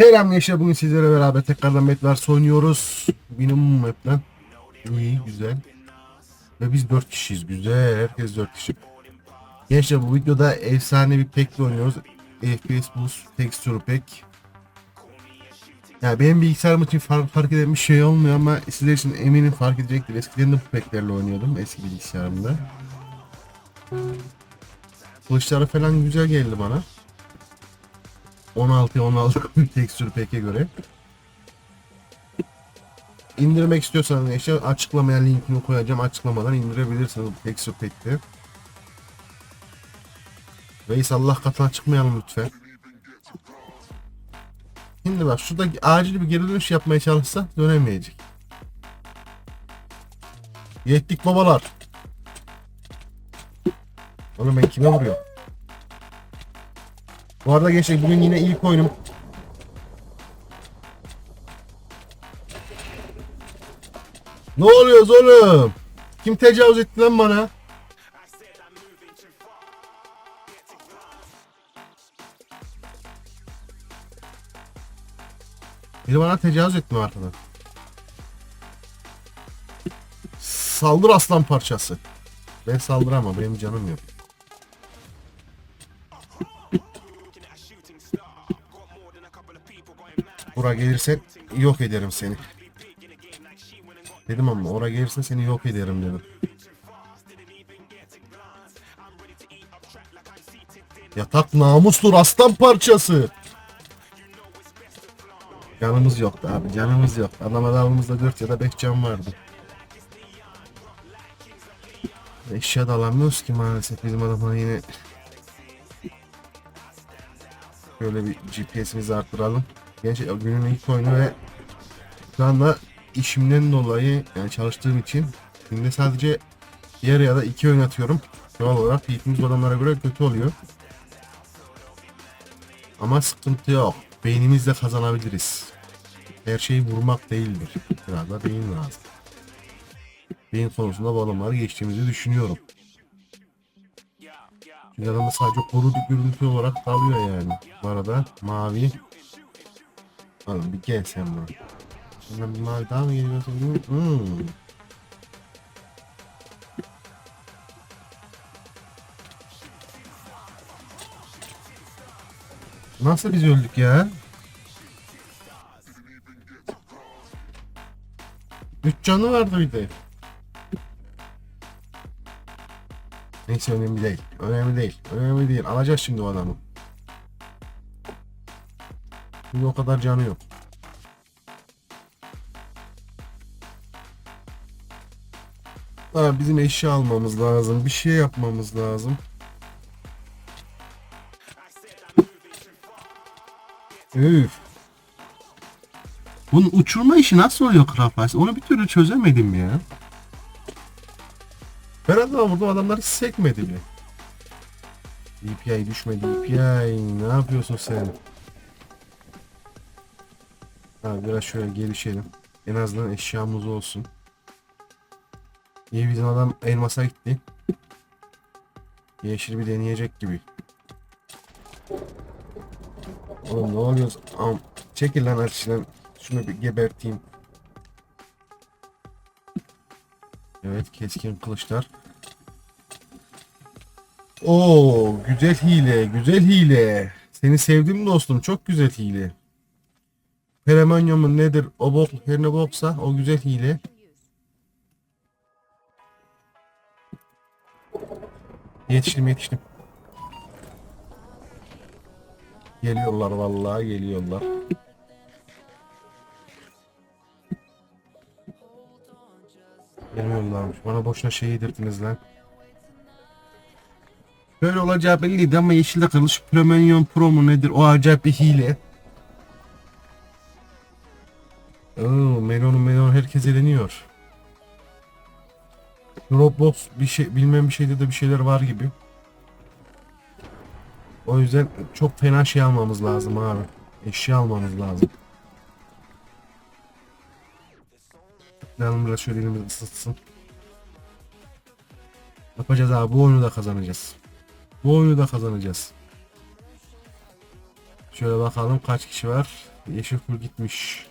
Selam gençler bugün sizlere beraber tekrardan Medwars oynuyoruz. Minimum map'ten. İyi güzel. Ve biz 4 kişiyiz güzel herkes 4 kişi. Gençler bu videoda efsane bir pack'le oynuyoruz. FPS Boost Texture Pack. Yani benim bilgisayarım için fark, fark eden bir şey olmuyor ama sizler için eminim fark edecektir. Eskiden de bu pack'lerle oynuyordum eski bilgisayarımda. Kılıçları falan güzel geldi bana. 16 16 tekstür peke göre. İndirmek istiyorsanız işte açıklamaya linkini koyacağım. Açıklamadan indirebilirsiniz bu tekstür pekte. Reis Allah katına çıkmayalım lütfen. Şimdi bak şurada acil bir geri dönüş yapmaya çalışsa dönemeyecek. Yettik babalar. Oğlum ben kime vuruyorum? Bu arada gençler bugün yine ilk oyunum. Ne oluyoruz oğlum? Kim tecavüz etti lan bana? Biri bana tecavüz etti mi arkadan? Saldır aslan parçası. Ben saldıramam benim canım yok. Bura gelirsen yok ederim seni. Dedim ama oraya gelirsen seni yok ederim dedim. Yatak namustur aslan parçası. Canımız yoktu abi canımız yok. Adam adamımızda 4 ya da 5 can vardı. Eşya da alamıyoruz ki maalesef bizim adamlar yine Şöyle bir GPS'imizi arttıralım. Genç günün ilk oyunu ve şu anda işimden dolayı yani çalıştığım için günde sadece yer ya da iki oyun atıyorum. Doğal olarak fiyatımız adamlara göre kötü oluyor. Ama sıkıntı yok. Beynimizle kazanabiliriz. Her şeyi vurmak değildir. Biraz da beyin lazım. Beyin konusunda bu adamları geçtiğimizi düşünüyorum. Çünkü adamda sadece koru görüntü olarak kalıyor yani. Bu arada mavi. Oğlum bir gel sen. Sonra bir mavi daha mı geliyor? Hmm. Nasıl biz öldük ya? Üç canı vardı bir de. Neyse önemli değil. Önemli değil. Önemli değil. Alacağız şimdi o adamı. Şimdi o kadar canı yok. Ha, bizim eşya almamız lazım. Bir şey yapmamız lazım. Üf. Bunun uçurma işi nasıl oluyor Krafas? Onu bir türlü çözemedim ya. Ben adama vurdum adamlar hiç sekmedi bile. DPI düşmedi DPI ne yapıyorsun sen? Ha, biraz şöyle gelişelim. En azından eşyamız olsun. İyi bizim adam elmasa gitti. Yeşil bir deneyecek gibi. Oğlum ne oluyor? Am çekil lan açışından. Şunu bir geberteyim. Evet keskin kılıçlar. Oo güzel hile, güzel hile. Seni sevdim dostum, çok güzel hile. Peremanyomun nedir? O bok, her ne boksa o güzel hile. Yetiştim yetiştim. Geliyorlar vallahi geliyorlar. Gelmiyorlarmış. Bana boşuna şey yedirdiniz lan. Böyle olacağı belliydi ama yeşilde kılıç Premium Pro mu nedir? O acayip bir hile. Melon herkes eleniyor. Dropbox bir şey bilmem bir şeyde de bir şeyler var gibi. O yüzden çok fena şey almamız lazım abi. Eşya almamız lazım. Yanım biraz şöyle elimiz ısıtsın. Yapacağız abi bu oyunu da kazanacağız. Bu oyunu da kazanacağız. Şöyle bakalım kaç kişi var. Yeşil gitmiş.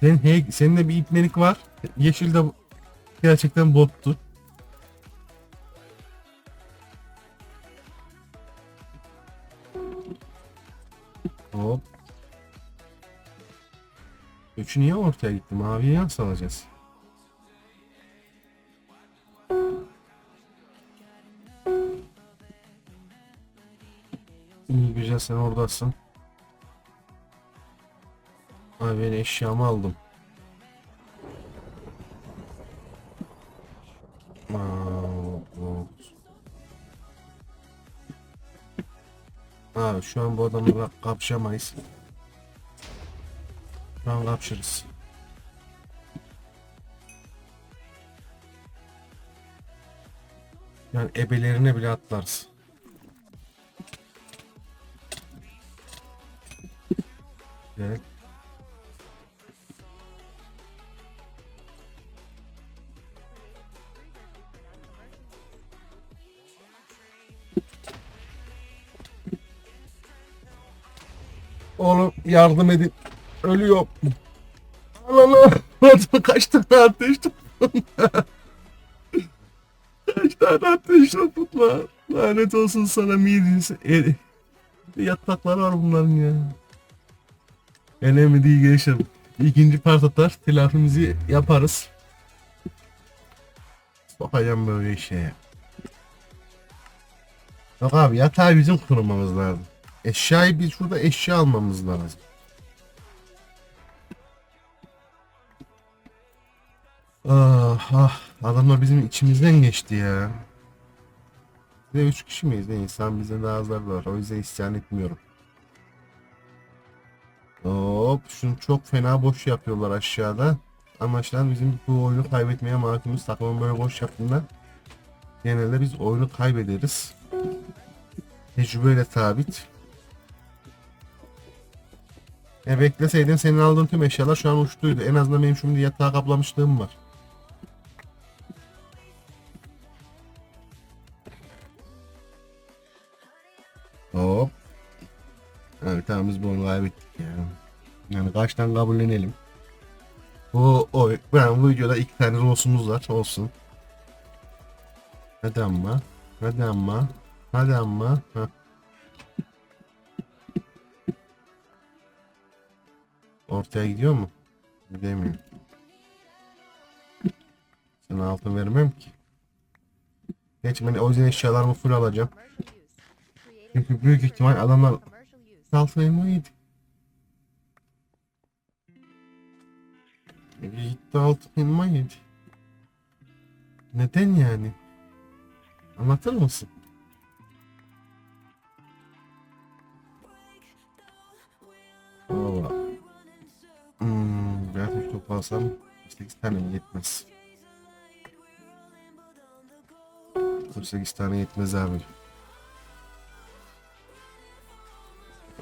Sen, hey, senin de bir ipmelik var. Yeşil de gerçekten bottu. Hop. Üçü niye ortaya gitti? Maviye nasıl alacağız? İyi güzel sen oradasın. Ben eşyamı aldım. Abi şu an bu adamla kapışamayız. Şu an kapışırız. Yani ebelerine bile atlarız. Evet. Oğlum yardım edin. Ölüyor. Ananı. Adamı kaç tane ateş tutun. kaç tane ateş tutun lan. Lanet olsun sana mideniz. E, yataklar var bunların ya. Önemli değil gençler. İkinci part atar. Telafimizi yaparız. Sokacağım böyle işe. Yok abi yatağı bizim kurmamız lazım. Eşyayı biz şurada eşya almamız lazım. Ah ah adamlar bizim içimizden geçti ya. Biz de üç kişi miyiz? Ne insan azlar var. O yüzden isyan etmiyorum. Hop şunu çok fena boş yapıyorlar aşağıda. Anlaşılan bizim bu oyunu kaybetmeye mahkumuz. Takımın böyle boş yaptığında genelde biz oyunu kaybederiz. Tecrübeyle sabit. E bekleseydin senin aldığın tüm eşyalar şu an uçtuydu. En azından benim şimdi yatağı kaplamışlığım var. Hop. Evet tamam biz bunu kaybettik ya. Yani kaçtan kabullenelim. Bu o ben bu videoda iki tane rosumuz var olsun. Hadi amma. Hadi amma. Hadi amma. Heh. Ortaya gidiyor mu? Gidemiyor. Sana altın vermem ki. Geç ben o yüzden eşyalarımı full alacağım. Çünkü büyük ihtimal adamlar altın elma yedi. Gitti altın elma yedi. Neden yani? Anlatır mısın? Toplarsam 8 tane mi yetmez. 48 tane yetmez abi.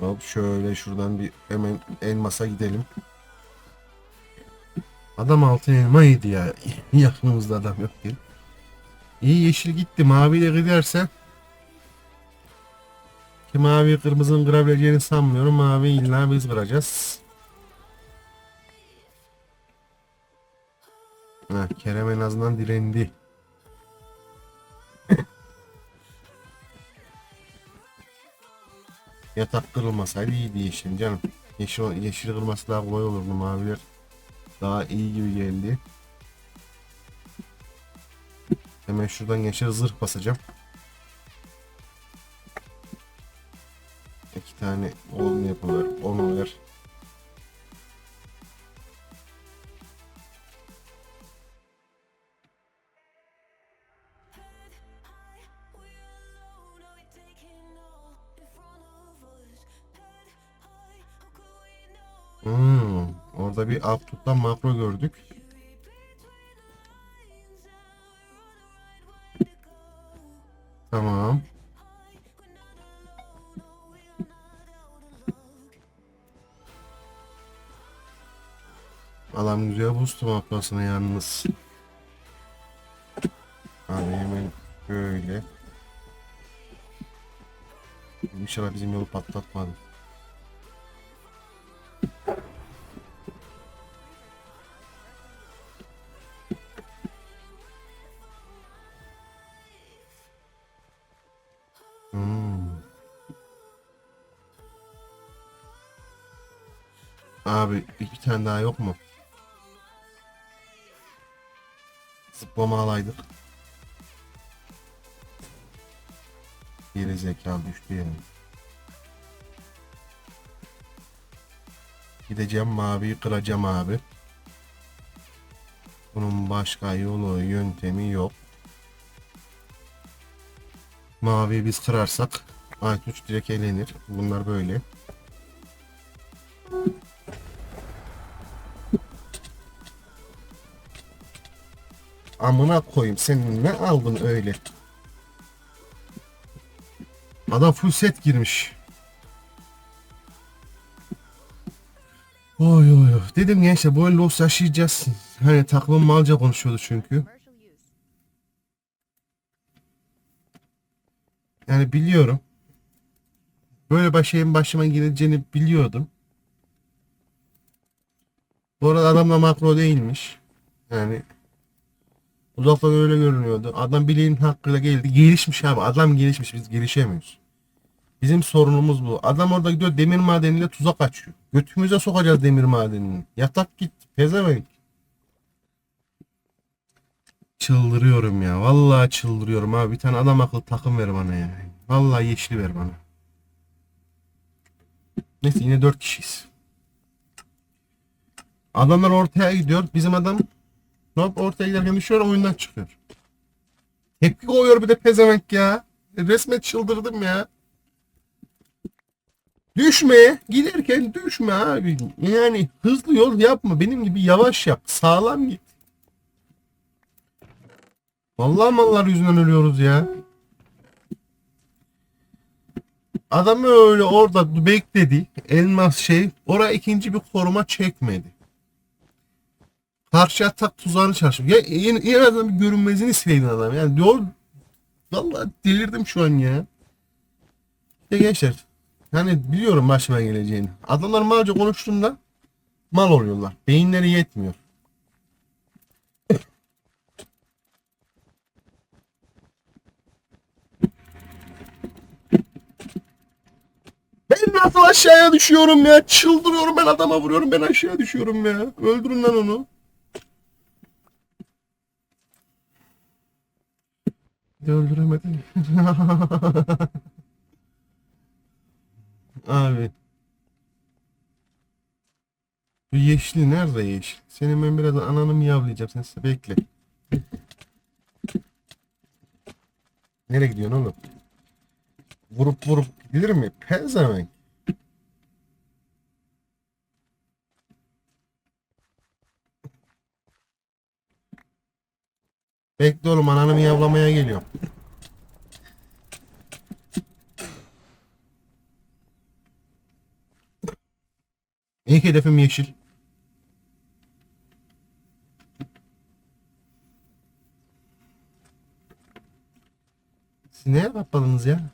Hop şöyle şuradan bir hemen elmasa gidelim. Adam altın elma yedi ya. Yakınımızda adam yok ki. İyi yeşil gitti. Maviyle giderse ki mavi kırmızının kırabileceğini sanmıyorum. Mavi illa biz kıracağız. Kerem en azından direndi. Yatak kırılmasaydı iyiydi yeşil canım. Yeşil, yeşil kırılması daha kolay olurdu maviler. Daha iyi gibi geldi. Hemen şuradan geçer zırh basacağım. İki tane oğlum yapılır. Onu ver. Hmm, orada bir output'tan makro gördük. Tamam. Adam güzel boost maklasını yalnız. Abi hemen böyle. İnşallah bizim yolu patlatmadı. Tane daha yok mu? Zıplama alaydık. Geri zekalı düştü yani. Gideceğim maviyi kıracağım abi. Bunun başka yolu yöntemi yok. Maviyi biz kırarsak Aytunç direkt elenir. Bunlar böyle. Amına koyayım sen ne aldın öyle? Adam full set girmiş. Oy oy oy. Dedim gençler böyle los yaşayacağız. Hani takımın malca konuşuyordu çünkü. Yani biliyorum. Böyle bir şeyin başıma geleceğini biliyordum. Bu arada adam da makro değilmiş. Yani uzaktan öyle görünüyordu. Adam bileğin hakkıyla geldi. Gelişmiş abi. Adam gelişmiş. Biz gelişemiyoruz. Bizim sorunumuz bu. Adam orada gidiyor demir madeniyle tuzak açıyor. Götümüze sokacağız demir madenini. Yatak git. Pezevenk. Çıldırıyorum ya. Vallahi çıldırıyorum abi. Bir tane adam akıllı takım ver bana ya. Vallahi yeşili ver bana. Neyse yine dört kişiyiz. Adamlar ortaya gidiyor. Bizim adam hop ortaya giderken düşüyor oyundan çıkıyor. Tepki koyuyor bir de pezevenk ya. Resmen çıldırdım ya. Düşme. Giderken düşme abi. Yani hızlı yol yapma. Benim gibi yavaş yap. Sağlam git. Vallahi mallar yüzünden ölüyoruz ya. Adam öyle orada bekledi. Elmas şey. Oraya ikinci bir koruma çekmedi. Karşı atak tuzağını çalışıyor. Ya en, en azından bir görünmezini sileydin adam. Yani yol Vallahi delirdim şu an ya. Ya gençler. Yani biliyorum başıma geleceğini. Adamlar malca konuştuğunda mal oluyorlar. Beyinleri yetmiyor. Ben nasıl aşağıya düşüyorum ya? Çıldırıyorum ben adama vuruyorum ben aşağıya düşüyorum ya. Öldürün lan onu. Ya. Abi. Bu yeşili nerede yeşil? Senin ben biraz ananı miyavlayacağım. Sen size bekle. Nereye gidiyorsun oğlum? Vurup vurup gidilir mi? Pezevenk. Bekle oğlum ananı miyavlamaya geliyorum. İlk hedefim yeşil. Siz neye kapladınız ya?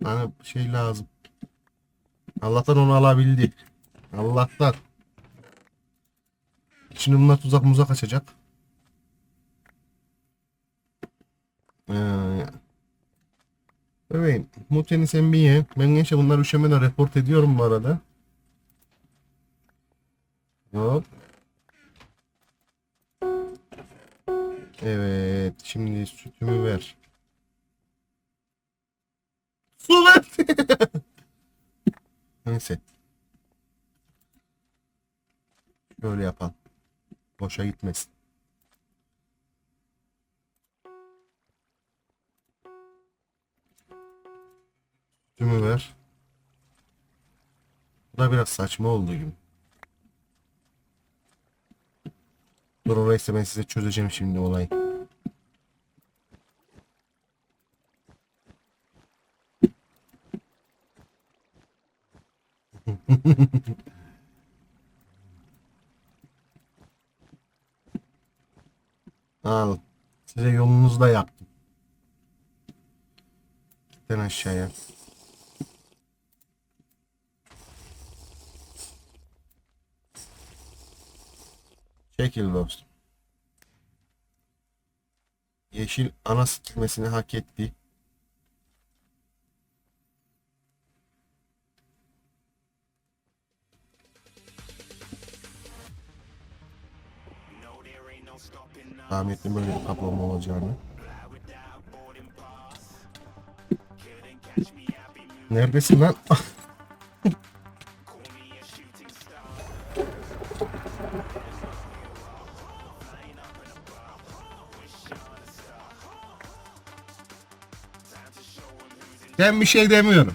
Bana şey lazım. Allah'tan onu alabildi. Allah'tan. Şimdi bunlar tuzak muzak açacak. Ee, Bebeğim, Muteni sen bir ye. Ben gençler bunlar üşemeden report ediyorum bu arada. Hop. Evet, şimdi sütümü ver. Su ver. Neyse. Şöyle yapalım. Boşa gitmesin. Sütümü ver. Bu da biraz saçma oldu gibi. Dur oraysa ben size çözeceğim şimdi olayı. Al. Size yolunuzu da yaptım. Gitten aşağıya. Çekil dostum. Yeşil ana sikilmesini hak etti. Tahmin ettim böyle bir kaplama olacağını. Neredesin lan? Ben bir şey demiyorum.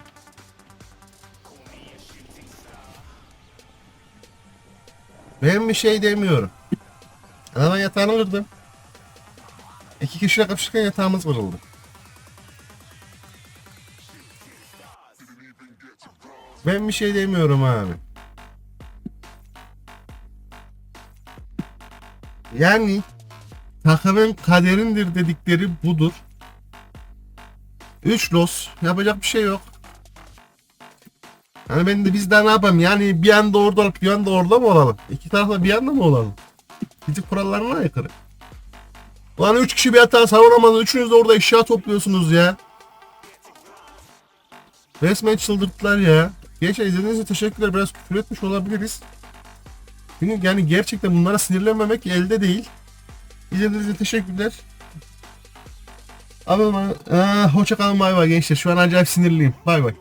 Ben bir şey demiyorum. Ama yatağını kırdım. İki kişiyle kapışırken yatağımız kırıldı. Ben bir şey demiyorum abi. Yani takımın kaderindir dedikleri budur. 3 los. Yapacak bir şey yok. Yani ben de biz daha ne yapalım? Yani bir anda orada olup bir anda orada mı olalım? İki tarafta bir anda mı olalım? Fizik kurallarına aykırı. Ulan 3 kişi bir hata savunamaz. Üçünüz de orada eşya topluyorsunuz ya. Resmen çıldırttılar ya. Gençler izlediğiniz için teşekkürler. Biraz küfür etmiş olabiliriz. Çünkü yani gerçekten bunlara sinirlenmemek elde değil. İzlediğiniz için teşekkürler. Abi, Aa, hoşça kalın bay bay gençler. Şu an acayip sinirliyim. Bay bay.